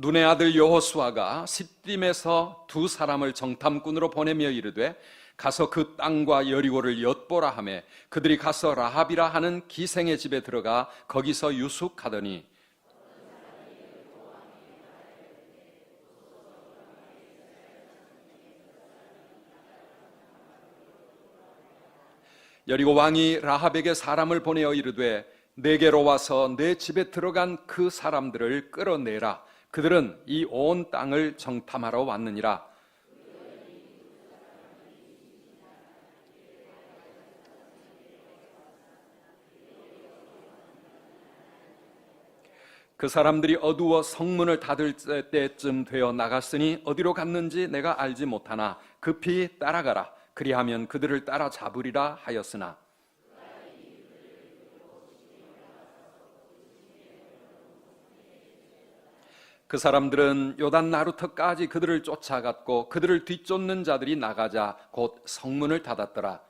눈의 아들 여호수아가 시딤에서 두 사람을 정탐꾼으로 보내며 이르되 가서 그 땅과 여리고를 엿보라 하매 그들이 가서 라합이라 하는 기생의 집에 들어가 거기서 유숙하더니 여리고 왕이 라합에게 사람을 보내어 이르되 내게로 와서 내 집에 들어간 그 사람들을 끌어내라 그들은 이 온 땅을 정탐하러 왔느니라 그 사람들이 어두워 성문을 닫을 때쯤 되어 나갔으니 어디로 갔는지 내가 알지 못하나 급히 따라가라. 그리하면 그들을 따라 잡으리라 하였으나 그 사람들은 요단 나루터까지 그들을 쫓아갔고 그들을 뒤쫓는 자들이 나가자 곧 성문을 닫았더라.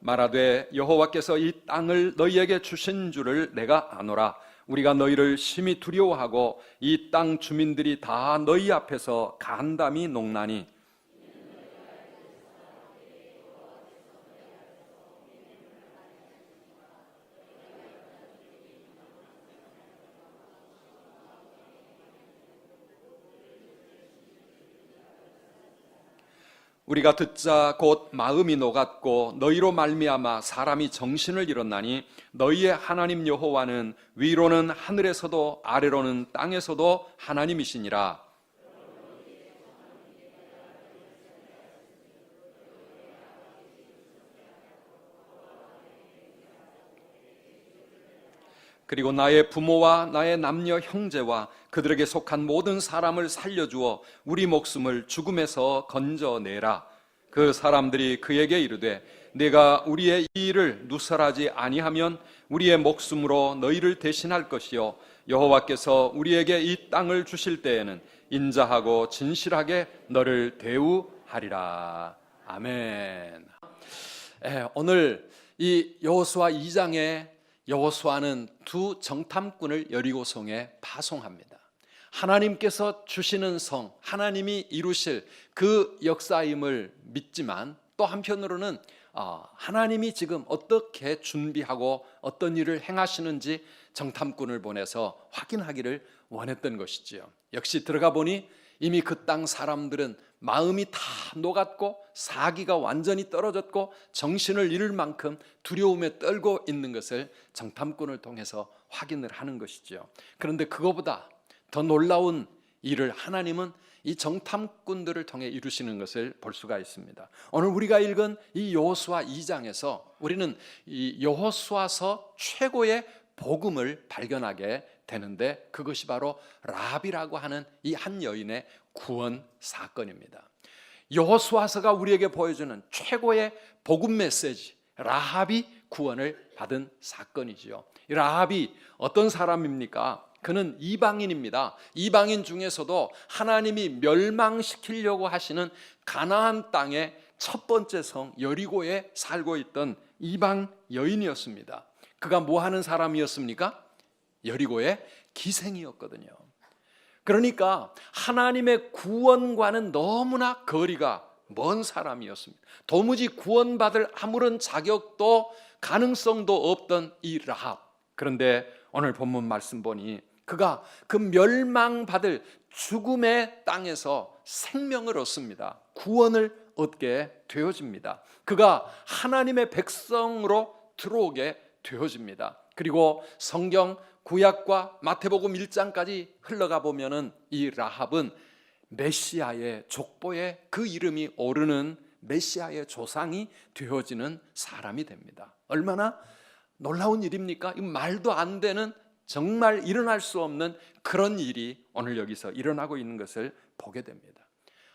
말하되 여호와께서 이 땅을 너희에게 주신 줄을 내가 아노라 우리가 너희를 심히 두려워하고 이 땅 주민들이 다 너희 앞에서 간담이 농나니 우리가 듣자 곧 마음이 녹았고 너희로 말미암아 사람이 정신을 잃었나니 너희의 하나님 여호와는 위로는 하늘에서도 아래로는 땅에서도 하나님이시니라 그리고 나의 부모와 나의 남녀 형제와 그들에게 속한 모든 사람을 살려주어 우리 목숨을 죽음에서 건져내라. 그 사람들이 그에게 이르되 내가 우리의 이 일을 누설하지 아니하면 우리의 목숨으로 너희를 대신할 것이요 여호와께서 우리에게 이 땅을 주실 때에는 인자하고 진실하게 너를 대우하리라. 아멘. 예, 오늘 이 여호수아 2장에 여호수아는 두 정탐꾼을 여리고성에 파송합니다. 하나님께서 주시는 성, 하나님이 이루실 그 역사임을 믿지만 또 한편으로는 어, 하나님이 지금 어떻게 준비하고 어떤 일을 행하시는지 정탐꾼을 보내서 확인하기를 원했던 것이지요. 역시 들어가 보니 이미 그 땅 사람들은 마음이 다 녹았고 사기가 완전히 떨어졌고 정신을 잃을 만큼 두려움에 떨고 있는 것을 정탐꾼을 통해서 확인을 하는 것이죠. 그런데 그거보다 더 놀라운 일을 하나님은 이 정탐꾼들을 통해 이루시는 것을 볼 수가 있습니다. 오늘 우리가 읽은 이 여호수아 2장에서 우리는 이 여호수아서 최고의 복음을 발견하게 되는데 그것이 바로 라합이라고 하는 이 한 여인의 구원 사건입니다. 여호수아서가 우리에게 보여주는 최고의 복음 메시지 라합이 구원을 받은 사건이지요. 라합이 어떤 사람입니까? 그는 이방인입니다. 이방인 중에서도 하나님이 멸망시키려고 하시는 가나안 땅의 첫 번째 성 여리고에 살고 있던 이방 여인이었습니다. 그가 뭐 하는 사람이었습니까? 여리고의 기생이었거든요. 그러니까 하나님의 구원과는 너무나 거리가 먼 사람이었습니다. 도무지 구원받을 아무런 자격도 가능성도 없던 이 라합. 그런데 오늘 본문 말씀 보니 그가 그 멸망받을 죽음의 땅에서 생명을 얻습니다. 구원을 얻게 되어집니다. 그가 하나님의 백성으로 들어오게 되어집니다. 그리고 성경 구약과 마태복음 1장까지 흘러가 보면은 이 라합은 메시아의 족보에 그 이름이 오르는 메시아의 조상이 되어지는 사람이 됩니다. 얼마나 놀라운 일입니까? 이 말도 안 되는 정말 일어날 수 없는 그런 일이 오늘 여기서 일어나고 있는 것을 보게 됩니다.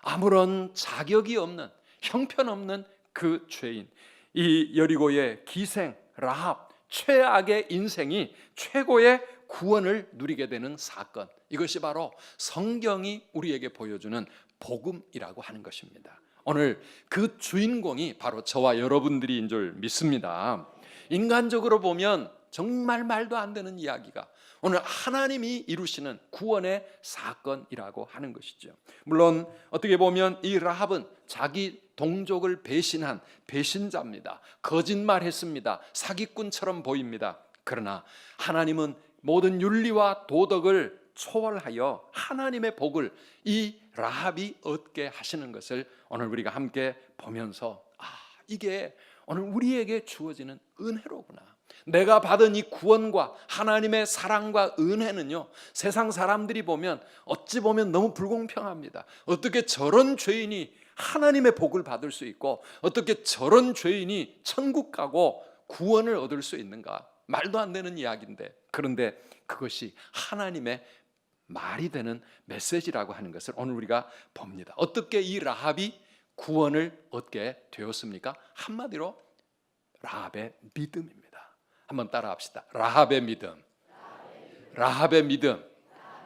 아무런 자격이 없는 형편없는 그 죄인 이 여리고의 기생 라합 최악의 인생이 최고의 구원을 누리게 되는 사건. 이것이 바로 성경이 우리에게 보여주는 복음이라고 하는 것입니다. 오늘 그 주인공이 바로 저와 여러분들인 줄 믿습니다. 인간적으로 보면 정말 말도 안 되는 이야기가 오늘 하나님이 이루시는 구원의 사건이라고 하는 것이죠. 물론 어떻게 보면 이 라합은 자기 동족을 배신한 배신자입니다. 거짓말했습니다. 사기꾼처럼 보입니다. 그러나 하나님은 모든 윤리와 도덕을 초월하여 하나님의 복을 이 라합이 얻게 하시는 것을 오늘 우리가 함께 보면서 아, 이게 오늘 우리에게 주어지는 은혜로구나. 내가 받은 이 구원과 하나님의 사랑과 은혜는요, 세상 사람들이 보면 어찌 보면 너무 불공평합니다. 어떻게 저런 죄인이 하나님의 복을 받을 수 있고, 어떻게 저런 죄인이 천국 가고 구원을 얻을 수 있는가? 말도 안 되는 이야기인데, 그런데 그것이 하나님의 말이 되는 메시지라고 하는 것을 오늘 우리가 봅니다. 어떻게 이 라합이 구원을 얻게 되었습니까? 한마디로 라합의 믿음입니다. 한번 따라합시다. 라합의 믿음. 라합의 믿음.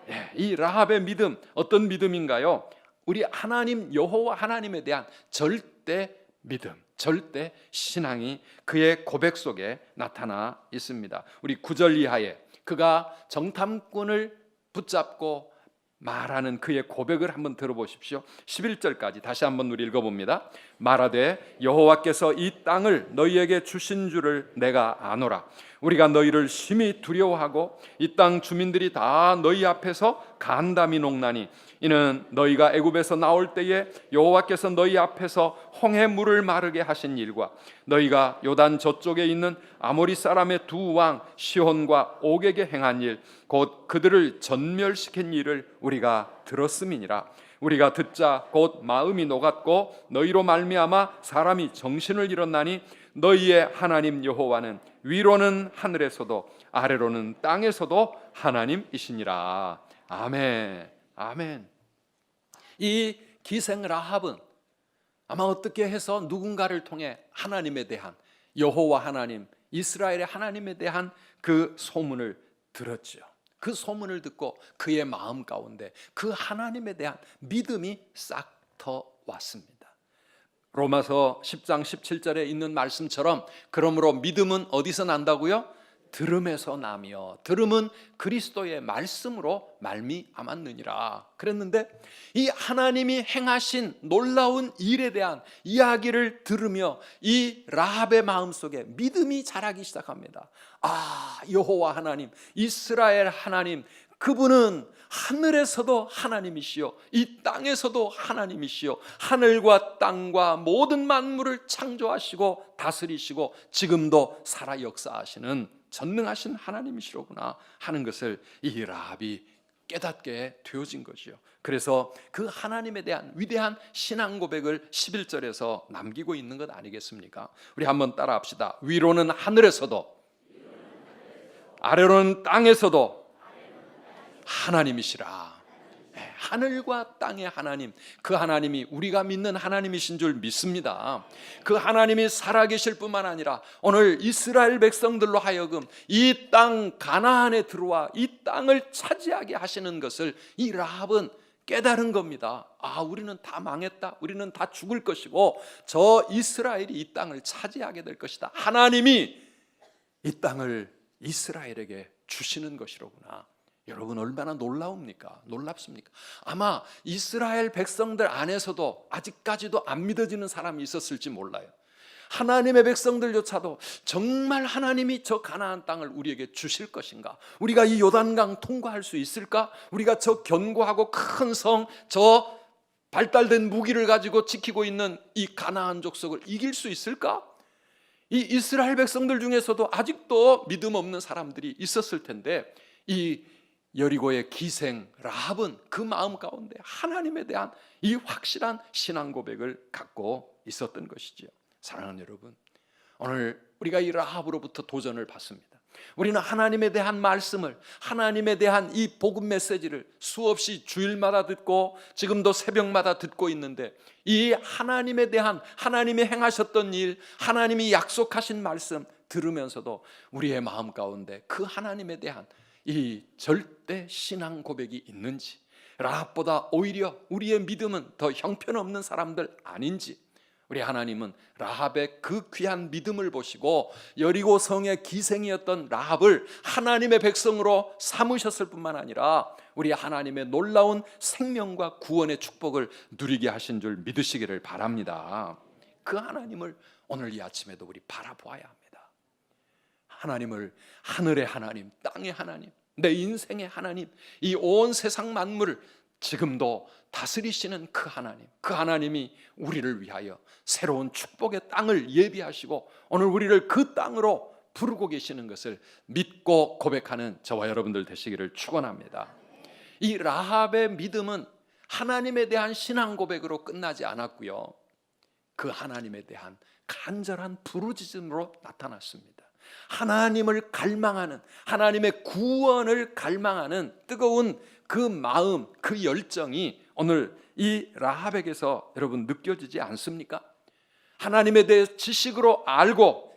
예, 이 라합의 믿음 어떤 믿음인가요? 우리 하나님 여호와 하나님에 대한 절대 믿음, 절대 신앙이 그의 고백 속에 나타나 있습니다. 우리 구절 이하에 그가 정탐꾼을 붙잡고 말하는 그의 고백을 한번 들어보십시오. 11절까지 다시 한번 우리 읽어봅니다. 말하되 여호와께서 이 땅을 너희에게 주신 줄을 내가 아노라. 우리가 너희를 심히 두려워하고 이 땅 주민들이 다 너희 앞에서 간담이 녹나니 이는 너희가 애굽에서 나올 때에 여호와께서 너희 앞에서 홍해 물을 마르게 하신 일과 너희가 요단 저쪽에 있는 아모리 사람의 두 왕 시혼과 옥에게 행한 일 곧 그들을 전멸시킨 일을 우리가 들었음이니라. 우리가 듣자 곧 마음이 녹았고 너희로 말미암아 사람이 정신을 잃었나니 너희의 하나님 여호와는 위로는 하늘에서도 아래로는 땅에서도 하나님이시니라 아멘 아멘. 이 기생 라합은 아마 어떻게 해서 누군가를 통해 하나님에 대한 여호와 하나님, 이스라엘의 하나님에 대한 그 소문을 들었죠. 그 소문을 듣고 그의 마음 가운데 그 하나님에 대한 믿음이 싹 터 왔습니다. 로마서 10장 17절에 있는 말씀처럼 그러므로 믿음은 어디서 난다고요? 들음에서 나며 들음은 그리스도의 말씀으로 말미암았느니라 그랬는데 이 하나님이 행하신 놀라운 일에 대한 이야기를 들으며 이 라합의 마음속에 믿음이 자라기 시작합니다. 아 여호와 하나님 이스라엘 하나님 그분은 하늘에서도 하나님이시요 이 땅에서도 하나님이시요 하늘과 땅과 모든 만물을 창조하시고 다스리시고 지금도 살아 역사하시는 전능하신 하나님이시로구나 하는 것을 이 라합이 깨닫게 되어진 것이요. 그래서 그 하나님에 대한 위대한 신앙 고백을 11절에서 남기고 있는 것 아니겠습니까? 우리 한번 따라 합시다. 위로는 하늘에서도 아래로는 땅에서도 하나님이시라. 네, 하늘과 땅의 하나님, 그 하나님이 우리가 믿는 하나님이신 줄 믿습니다. 그 하나님이 살아계실 뿐만 아니라 오늘 이스라엘 백성들로 하여금 이 땅 가나안에 들어와 이 땅을 차지하게 하시는 것을 이 라합은 깨달은 겁니다. 아, 우리는 다 망했다. 우리는 다 죽을 것이고 저 이스라엘이 이 땅을 차지하게 될 것이다. 하나님이 이 땅을 이스라엘에게 주시는 것이로구나. 여러분 얼마나 놀라웁니까? 놀랍습니까? 아마 이스라엘 백성들 안에서도 아직까지도 안 믿어지는 사람이 있었을지 몰라요. 하나님의 백성들조차도 정말 하나님이 저 가나안 땅을 우리에게 주실 것인가? 우리가 이 요단강 통과할 수 있을까? 우리가 저 견고하고 큰 성, 저 발달된 무기를 가지고 지키고 있는 이 가나안 족속을 이길 수 있을까? 이 이스라엘 백성들 중에서도 아직도 믿음 없는 사람들이 있었을 텐데 이 여리고의 기생 라합은 그 마음 가운데 하나님에 대한 이 확실한 신앙 고백을 갖고 있었던 것이지요. 사랑하는 여러분, 오늘 우리가 이 라합으로부터 도전을 받습니다. 우리는 하나님에 대한 말씀을 하나님에 대한 이 복음 메시지를 수없이 주일마다 듣고 지금도 새벽마다 듣고 있는데 이 하나님에 대한 하나님이 행하셨던 일, 하나님이 약속하신 말씀 들으면서도 우리의 마음 가운데 그 하나님에 대한 이 절대 신앙 고백이 있는지 라합보다 오히려 우리의 믿음은 더 형편없는 사람들 아닌지 우리 하나님은 라합의 그 귀한 믿음을 보시고 여리고 성의 기생이었던 라합을 하나님의 백성으로 삼으셨을 뿐만 아니라 우리 하나님의 놀라운 생명과 구원의 축복을 누리게 하신 줄 믿으시기를 바랍니다. 그 하나님을 오늘 이 아침에도 우리 바라보아야 합니다. 하나님을 하늘의 하나님, 땅의 하나님, 내 인생의 하나님, 이 온 세상 만물을 지금도 다스리시는 그 하나님, 그 하나님이 우리를 위하여 새로운 축복의 땅을 예비하시고 오늘 우리를 그 땅으로 부르고 계시는 것을 믿고 고백하는 저와 여러분들 되시기를 축원합니다. 이 라합의 믿음은 하나님에 대한 신앙 고백으로 끝나지 않았고요. 그 하나님에 대한 간절한 부르짖음으로 나타났습니다. 하나님을 갈망하는 하나님의 구원을 갈망하는 뜨거운 그 마음, 그 열정이 오늘 이 라합에게서 여러분 느껴지지 않습니까? 하나님에 대해 지식으로 알고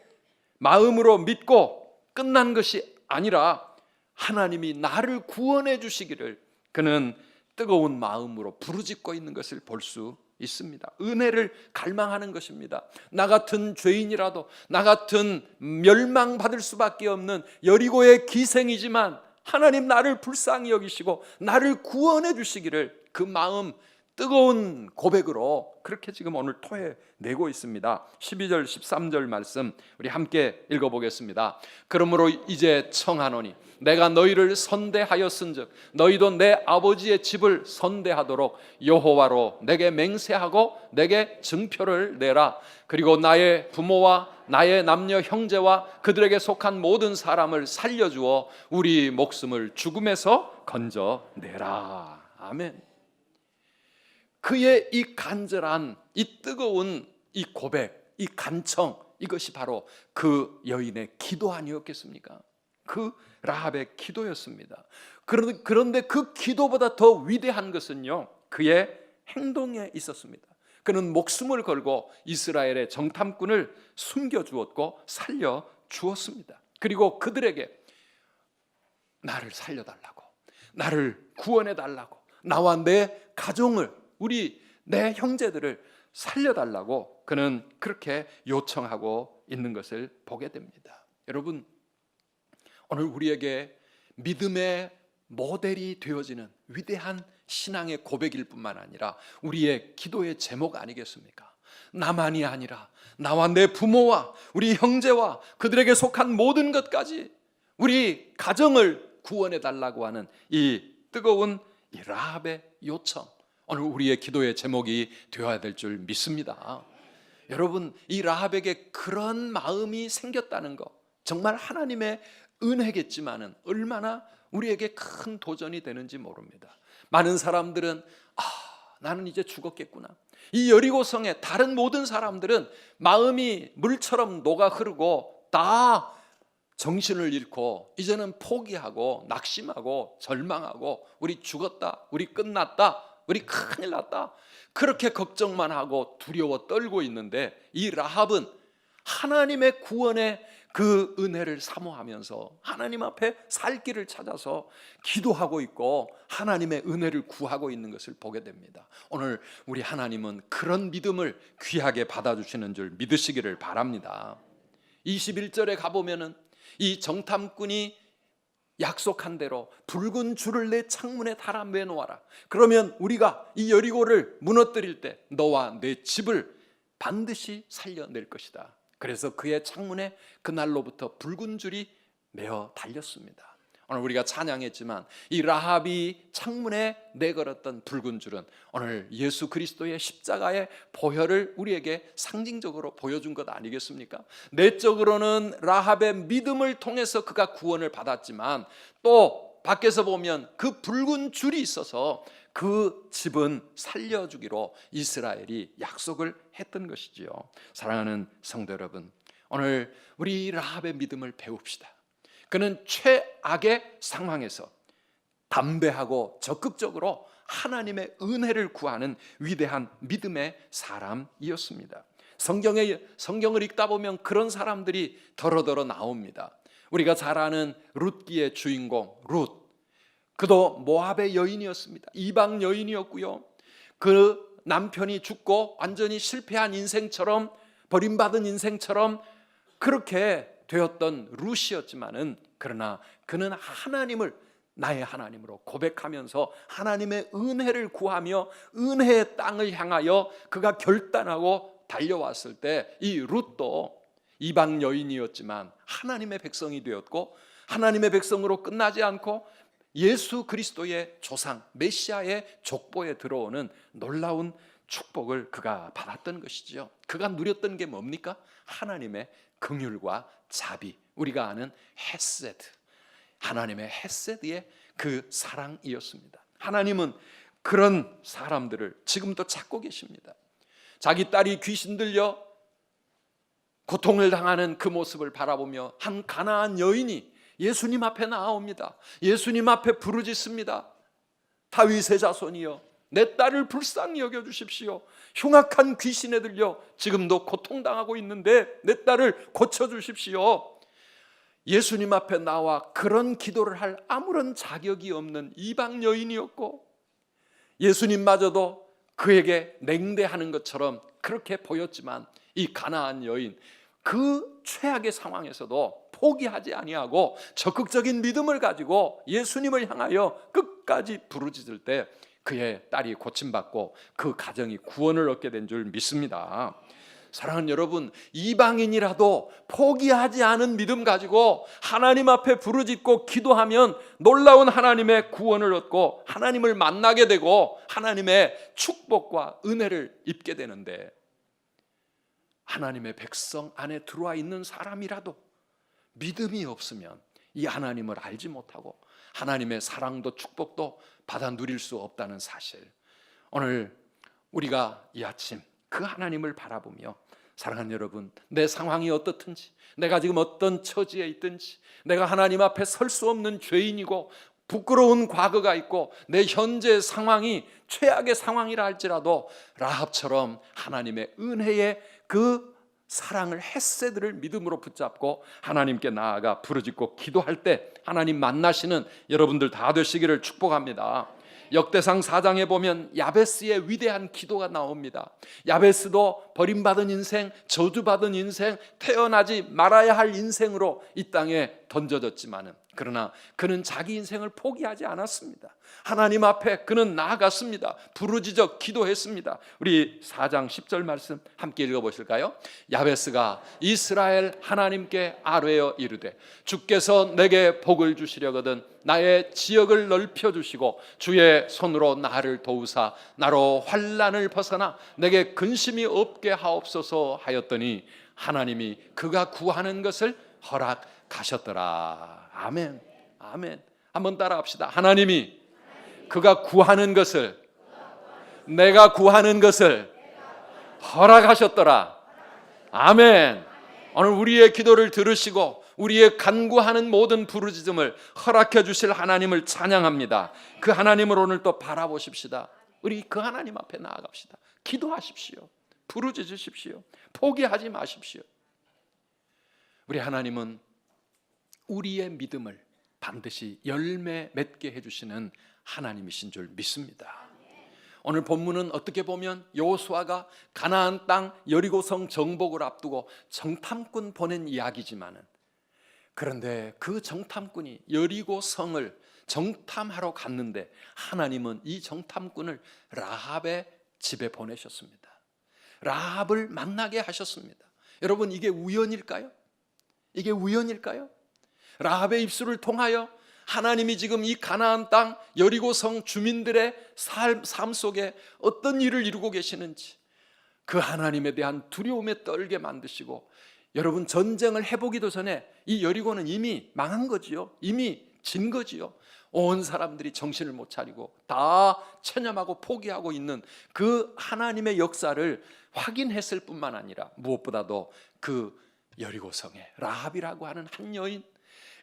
마음으로 믿고 끝난 것이 아니라 하나님이 나를 구원해 주시기를 그는 뜨거운 마음으로 부르짖고 있는 것을 볼 수 있습니다. 은혜를 갈망하는 것입니다. 나 같은 죄인이라도 나 같은 멸망받을 수밖에 없는 여리고의 기생이지만 하나님 나를 불쌍히 여기시고 나를 구원해 주시기를 그 마음 뜨거운 고백으로 그렇게 지금 오늘 토해 내고 있습니다. 12절 13절 말씀 우리 함께 읽어 보겠습니다. 그러므로 이제 청하노니 내가 너희를 선대하였은즉 너희도 내 아버지의 집을 선대하도록 여호와로 내게 맹세하고 내게 증표를 내라. 그리고 나의 부모와 나의 남녀 형제와 그들에게 속한 모든 사람을 살려주어 우리 목숨을 죽음에서 건져내라. 아멘. 그의 이 간절한 이 뜨거운 이 고백, 이 간청 이것이 바로 그 여인의 기도 아니었겠습니까? 그 라합의 기도였습니다. 그런- 그런데 그 기도보다 더 위대한 것은요, 그의 행동에 있었습니다. 그는 목숨을 걸고 이스라엘의 정탐꾼을 숨겨 주었고 살려 주었습니다. 그리고 그들에게 나를 살려달라고, 나를 구원해 달라고, 나와 내 가정을, 우리 내 형제들을 살려달라고 그는 그렇게 요청하고 있는 것을 보게 됩니다. 여러분, 오늘 우리에게 믿음의 모델이 되어지는 위대한 신앙의 고백일 뿐만 아니라 우리의 기도의 제목 아니겠습니까? 나만이 아니라 나와 내 부모와 우리 형제와 그들에게 속한 모든 것까지 우리 가정을 구원해 달라고 하는 이 뜨거운 이 라합의 요청 오늘 우리의 기도의 제목이 되어야 될 줄 믿습니다. 여러분 이 라합에게 그런 마음이 생겼다는 거 정말 하나님의 은혜겠지만은 얼마나 우리에게 큰 도전이 되는지 모릅니다. 많은 사람들은 아 나는 이제 죽었겠구나. 이 여리고성의 다른 모든 사람들은 마음이 물처럼 녹아 흐르고 다 정신을 잃고 이제는 포기하고 낙심하고 절망하고 우리 죽었다. 우리 끝났다. 우리 큰일 났다. 그렇게 걱정만 하고 두려워 떨고 있는데 이 라합은 하나님의 구원의 그 은혜를 사모하면서 하나님 앞에 살 길을 찾아서 기도하고 있고 하나님의 은혜를 구하고 있는 것을 보게 됩니다. 오늘 우리 하나님은 그런 믿음을 귀하게 받아주시는 줄 믿으시기를 바랍니다. 21절에 가보면은 이 정탐꾼이 약속한 대로 붉은 줄을 내 창문에 달아 매놓아라. 그러면 우리가 이 여리고를 무너뜨릴 때 너와 내 집을 반드시 살려낼 것이다. 그래서 그의 창문에 그날로부터 붉은 줄이 매어 달렸습니다. 오늘 우리가 찬양했지만 이 라합이 창문에 내걸었던 붉은 줄은 오늘 예수 그리스도의 십자가의 보혈을 우리에게 상징적으로 보여준 것 아니겠습니까? 내적으로는 라합의 믿음을 통해서 그가 구원을 받았지만 또 밖에서 보면 그 붉은 줄이 있어서 그 집은 살려주기로 이스라엘이 약속을 했던 것이지요. 사랑하는 성도 여러분, 오늘 우리 라합의 믿음을 배웁시다. 그는 최악의 상황에서 담대하고 적극적으로 하나님의 은혜를 구하는 위대한 믿음의 사람이었습니다. 성경에 성경을 읽다 보면 그런 사람들이 더러더러 나옵니다. 우리가 잘 아는 룻기의 주인공 룻. 그도 모압의 여인이었습니다. 이방 여인이었고요. 그 남편이 죽고 완전히 실패한 인생처럼 버림받은 인생처럼 그렇게 되었던 루시였지만은 그러나 그는 하나님을 나의 하나님으로 고백하면서 하나님의 은혜를 구하며 은혜의 땅을 향하여 그가 결단하고 달려왔을 때 이 룻도 이방 여인이었지만 하나님의 백성이 되었고 하나님의 백성으로 끝나지 않고 예수 그리스도의 조상 메시아의 족보에 들어오는 놀라운 축복을 그가 받았던 것이지요. 그가 누렸던 게 뭡니까? 하나님의 긍휼과 자비. 우리가 아는 헤세드. 하나님의 헤세드의 그 사랑이었습니다. 하나님은 그런 사람들을 지금도 찾고 계십니다. 자기 딸이 귀신 들려 고통을 당하는 그 모습을 바라보며 한 가나안 여인이 예수님 앞에 나옵니다. 예수님 앞에 부르짖습니다. 다윗의 자손이여 내 딸을 불쌍히 여겨 주십시오. 흉악한 귀신에 들려 지금도 고통당하고 있는데 내 딸을 고쳐 주십시오. 예수님 앞에 나와 그런 기도를 할 아무런 자격이 없는 이방 여인이었고 예수님마저도 그에게 냉대하는 것처럼 그렇게 보였지만 이 가나안 여인 그 최악의 상황에서도 포기하지 아니하고 적극적인 믿음을 가지고 예수님을 향하여 끝까지 부르짖을 때 그의 딸이 고침받고 그 가정이 구원을 얻게 된 줄 믿습니다. 사랑하는 여러분, 이방인이라도 포기하지 않은 믿음 가지고 하나님 앞에 부르짖고 기도하면 놀라운 하나님의 구원을 얻고 하나님을 만나게 되고 하나님의 축복과 은혜를 입게 되는데 하나님의 백성 안에 들어와 있는 사람이라도 믿음이 없으면 이 하나님을 알지 못하고 하나님의 사랑도 축복도 받아 누릴 수 없다는 사실. 오늘 우리가 이 아침 그 하나님을 바라보며 사랑하는 여러분, 내 상황이 어떻든지, 내가 지금 어떤 처지에 있든지, 내가 하나님 앞에 설 수 없는 죄인이고 부끄러운 과거가 있고 내 현재 상황이 최악의 상황이라 할지라도 라합처럼 하나님의 은혜의 그 사랑을 햇새들을 믿음으로 붙잡고 하나님께 나아가 부르짖고 기도할 때 하나님 만나시는 여러분들 다 되시기를 축복합니다. 역대상 4장에 보면 야베스의 위대한 기도가 나옵니다. 야베스도 버림받은 인생, 저주받은 인생, 태어나지 말아야 할 인생으로 이 땅에 던져졌지만은 그러나 그는 자기 인생을 포기하지 않았습니다. 하나님 앞에 그는 나아갔습니다. 부르짖어 기도했습니다. 우리 4장 10절 말씀 함께 읽어 보실까요? 야베스가 이스라엘 하나님께 아뢰어 이르되 주께서 내게 복을 주시려거든 나의 지역을 넓혀 주시고 주의 손으로 나를 도우사 나로 환란을 벗어나 내게 근심이 없게 하옵소서 하였더니 하나님이 그가 구하는 것을 허락 하셨더라. 아멘. 아멘. 한번 따라합시다. 하나님이 그가 구하는 것을 내가 구하는 것을 허락하셨더라. 아멘. 오늘 우리의 기도를 들으시고 우리의 간구하는 모든 부르짖음을 허락해 주실 하나님을 찬양합니다. 그 하나님을 오늘 또 바라보십시다. 우리 그 하나님 앞에 나아갑시다. 기도하십시오. 부르짖으십시오. 포기하지 마십시오. 우리 하나님은 우리의 믿음을 반드시 열매 맺게 해주시는 하나님이신 줄 믿습니다. 오늘 본문은 어떻게 보면 여호수아가 가나안 땅 여리고성 정복을 앞두고 정탐꾼 보낸 이야기지만은 그런데 그 정탐꾼이 여리고성을 정탐하러 갔는데 하나님은 이 정탐꾼을 라합의 집에 보내셨습니다. 라합을 만나게 하셨습니다. 여러분 이게 우연일까요? 이게 우연일까요? 라합의 입술을 통하여 하나님이 지금 이 가나안 땅 여리고 성 주민들의 삶, 삶 속에 어떤 일을 이루고 계시는지 그 하나님에 대한 두려움에 떨게 만드시고 여러분 전쟁을 해보기도 전에 이 여리고는 이미 망한 거지요. 이미 진 거지요. 온 사람들이 정신을 못 차리고 다 체념하고 포기하고 있는 그 하나님의 역사를 확인했을 뿐만 아니라 무엇보다도 그 여리고성에 라합이라고 하는 한 여인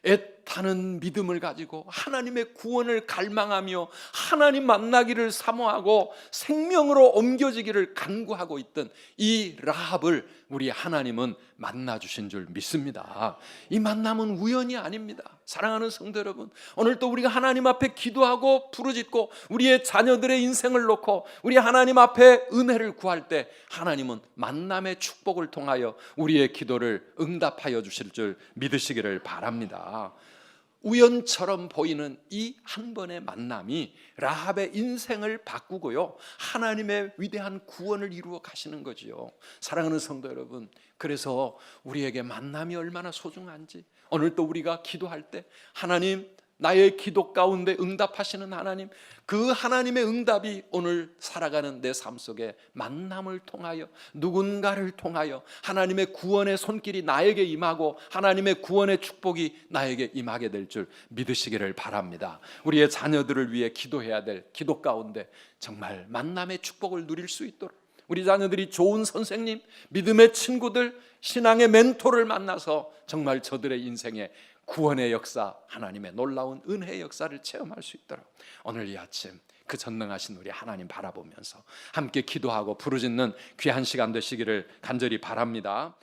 애타는 믿음을 가지고 하나님의 구원을 갈망하며 하나님 만나기를 사모하고 생명으로 옮겨지기를 간구하고 있던 이 라합을 우리 하나님은 만나 주신 줄 믿습니다. 이 만남은 우연이 아닙니다. 사랑하는 성도 여러분, 오늘 또 우리가 하나님 앞에 기도하고 부르짖고 우리의 자녀들의 인생을 놓고 우리 하나님 앞에 은혜를 구할 때 하나님은 만남의 축복을 통하여 우리의 기도를 응답하여 주실 줄 믿으시기를 바랍니다. 우연처럼 보이는 이 한 번의 만남이 라합의 인생을 바꾸고요. 하나님의 위대한 구원을 이루어 가시는 거지요. 사랑하는 성도 여러분, 그래서 우리에게 만남이 얼마나 소중한지 오늘 또 우리가 기도할 때 하나님 나의 기도 가운데 응답하시는 하나님, 그 하나님의 응답이 오늘 살아가는 내 삶 속에 만남을 통하여 누군가를 통하여 하나님의 구원의 손길이 나에게 임하고 하나님의 구원의 축복이 나에게 임하게 될 줄 믿으시기를 바랍니다. 우리의 자녀들을 위해 기도해야 될 기도 가운데 정말 만남의 축복을 누릴 수 있도록 우리 자녀들이 좋은 선생님, 믿음의 친구들, 신앙의 멘토를 만나서 정말 저들의 인생에 구원의 역사, 하나님의 놀라운 은혜의 역사를 체험할 수 있도록 오늘 이 아침 그 전능하신 우리 하나님 바라보면서 함께 기도하고 부르짖는 귀한 시간 되시기를 간절히 바랍니다.